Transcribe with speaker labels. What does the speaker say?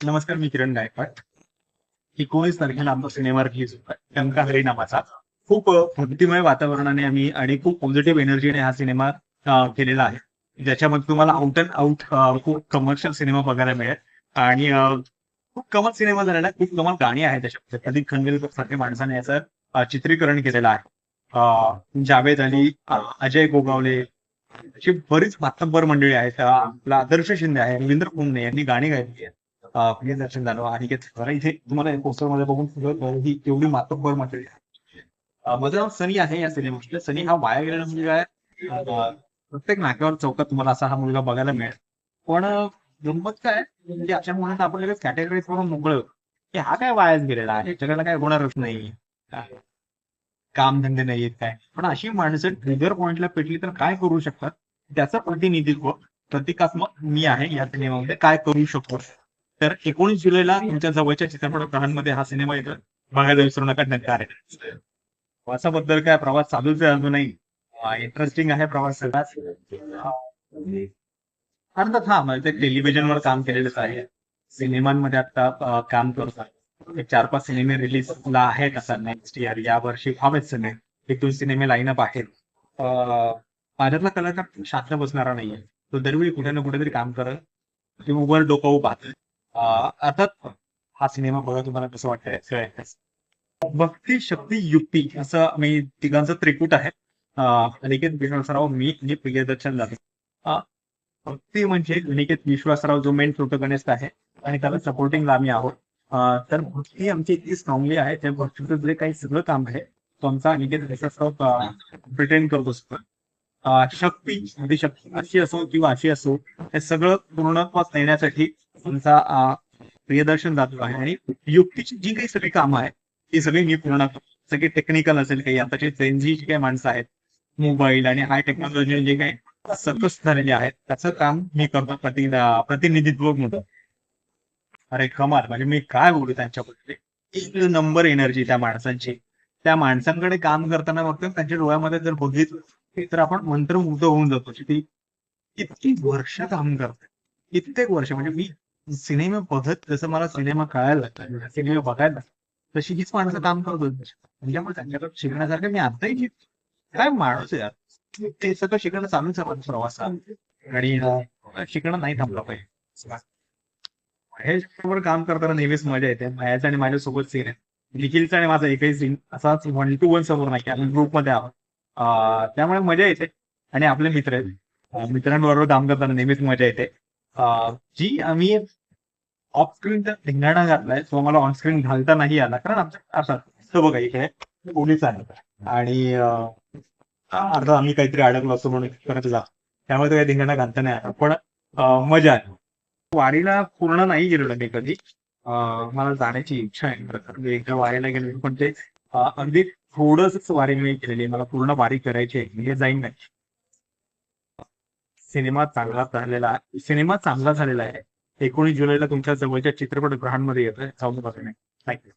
Speaker 1: नमस्कार मी किरण गायकवाड. एकोणीस तारखेला आमचा सिनेमा रिलीज होता टंका हरी नावाचा खूप भक्तिमय वातावरणाने आम्ही आणि खूप पॉझिटिव्ह एनर्जीने हा सिनेमा केलेला आहे. ज्याच्यामध्ये तुम्हाला आउट अँड आउट खूप कमर्शियल सिनेमा बघायला मिळेल. आणि खूप कमल सिनेमा झालेला खूप कमल गाणी आहेत त्याच्यामध्ये. प्रदीप खंडेलकर सारख्या माणसाने याचं चित्रीकरण केलेलं आहे. जावेद अली अजय गोगावले अशी बरीच मातब्बर मंडळी आहेत. आपला आदर्श शिंदे आहे रवींद्र कुंडे यांनी गाणी गायली आहेत. प्रिय दर्शन झालो. आणि खरं इथे तुम्हाला पोस्टरमध्ये बघून सगळं ही एवढी मातब्बर मंडळी आहे. माझं नाव सनी आहे या सिनेमा सनी हा वाया गेलेला मुलगा आहे. प्रत्येक नाक्यावर चौकात तुम्हाला असा हा मुलगा बघायला मिळेल. पण गंमत काय? म्हणजे अशा मुलांना आपण लगेच कॅटेगरीज करून मोकळ की हा काय वायाच गेलेला आहे? जगाला काय होणारच नाही. काम कामधंदे नाहीयेत काय? पण अशी माणसं ट्रिगर पॉइंटला पेटली तर काय करू शकतात? त्याचं प्रतिनिधित्व प्रतिकात्मक मी आहे या सिनेमामध्ये काय करू शकतो? तर एकोणीस जुलैला तुमच्या जवळच्या चित्रपटगृहांमध्ये हा सिनेमा येतो बघायला विसरू नका नकार प्रवासाबद्दल काय प्रवास चालूच आहे अजूनही? इंटरेस्टिंग आहे प्रवास सगळाच अर्थात हा म्हणजे टेलिव्हिजनवर काम केलेलंच आहे. सिनेमांमध्ये आता काम करतात चार पाच सिनेमे रिलीजला आहेत आता नेक्स्ट इयर या वर्षी व्हावेच सिनेमे एक दोन सिनेमे लाईनअप आहेत. माझ्यातला कलाकार शास्त्र बसणारा नाहीये. तो दरवेळी कुठे ना कुठेतरी काम करत किंवा वर डोकावू पाहत अर्थात हा सिनेमा बघा तुम्हाला कसं वाटतंय. भक्ती शक्ती युक्ती असं मी तिघांचं त्रिकूट आहे. अनिकेत विश्वासराव मी आणि प्रियदर्शन जाधव भक्ती म्हणजे अनिकेत विश्वासराव जो मेन प्रोटोगनिस्ट आहे आणि त्याला सपोर्टिंगला आम्ही आहोत. तर भक्ती आमची इतकी स्ट्रॉंगली आहे त्या भक्तीचं जे काही सगळं काम आहे तो आमचा अनिकेत विश्वासराव प्रिटेंड करतो सगळं. शक्ती शक्ती अशी असो किंवा अशी असो हे सगळं पूर्णत्वास नेण्यासाठी आमचा प्रियदर्शन जातो आहे आणि युक्तीची जी काही सगळी कामं आहेत ती सगळी मी पूर्ण सगळी टेक्निकल असेल काही आताची जेनझी जी काही माणसं आहेत मोबाईल आणि हाय टेक्नॉलॉजी जे काही सकस झालेले आहेत त्याचं काम मी करतो प्रति प्रतिनिधित्व म्हणतो अरे कमाल म्हणजे मी काय बोलू त्यांच्याबद्दल? एक नंबर एनर्जी त्या माणसांची. त्या माणसांकडे काम करताना बघतो त्यांच्या डोळ्यामध्ये जर बघितलं तर आपण मंत्रमुग्ध होऊन जातो. ती इतकी वर्ष काम करते. कित्येक वर्ष म्हणजे मी सिनेमा बघत जसं मला सिनेमा कळायला लागला सिनेमा बघायला तशी हीच माणसं काम करत होती. म्हणजे त्यांच्याकडे शिकण्यासारखं मी आताही काय माणूस आहे यार. ते सगळं शिकणं चालूच आहे माझं प्रवासात. आणि शिकणं नाही थांबलं पाहिजे. महेश बरोबर काम करताना नेहमीच मजा येते. महेश आणि माझ्यासोबत सीन आहे. निखिलचा आणि माझा एकही सीन असाच वन टू वन समोर नाही की आम्ही ग्रुपमध्ये आहोत. त्यामुळे मजा येते. आणि आपले मित्र आहेत. मित्रांबरोबर काम करताना नेहमीच मजा येते. जी आम्ही ऑफ स्क्रीन धिंगाणा घातलाय सो मला ऑन स्क्रीन घालता नाही आला. कारण आमच्या असं तो बघा इकडे पोलीस आहे आणि अर्धा आम्ही काहीतरी अडकलो असतो म्हणून परत जा. त्यामुळे काही धिंगाणा घालता नाही आला. पण मजा आली. वारीला पूर्ण नाही गेलेलो मी कधी. मला जाण्याची इच्छा आहे. मी एकदा वारीला गेलो पण ते अगदी थोडंच वारी मी केलेली मला पूर्ण वारी करायची आहे. म्हणजे जाईन नाही. सिनेमा चांगला झालेला आहे. सिनेमा चांगला झालेला आहे. एकोणीस जुलैला तुमच्या जवळच्या चित्रपटगृहांमध्ये येतं जाऊन बघणे थँक्यू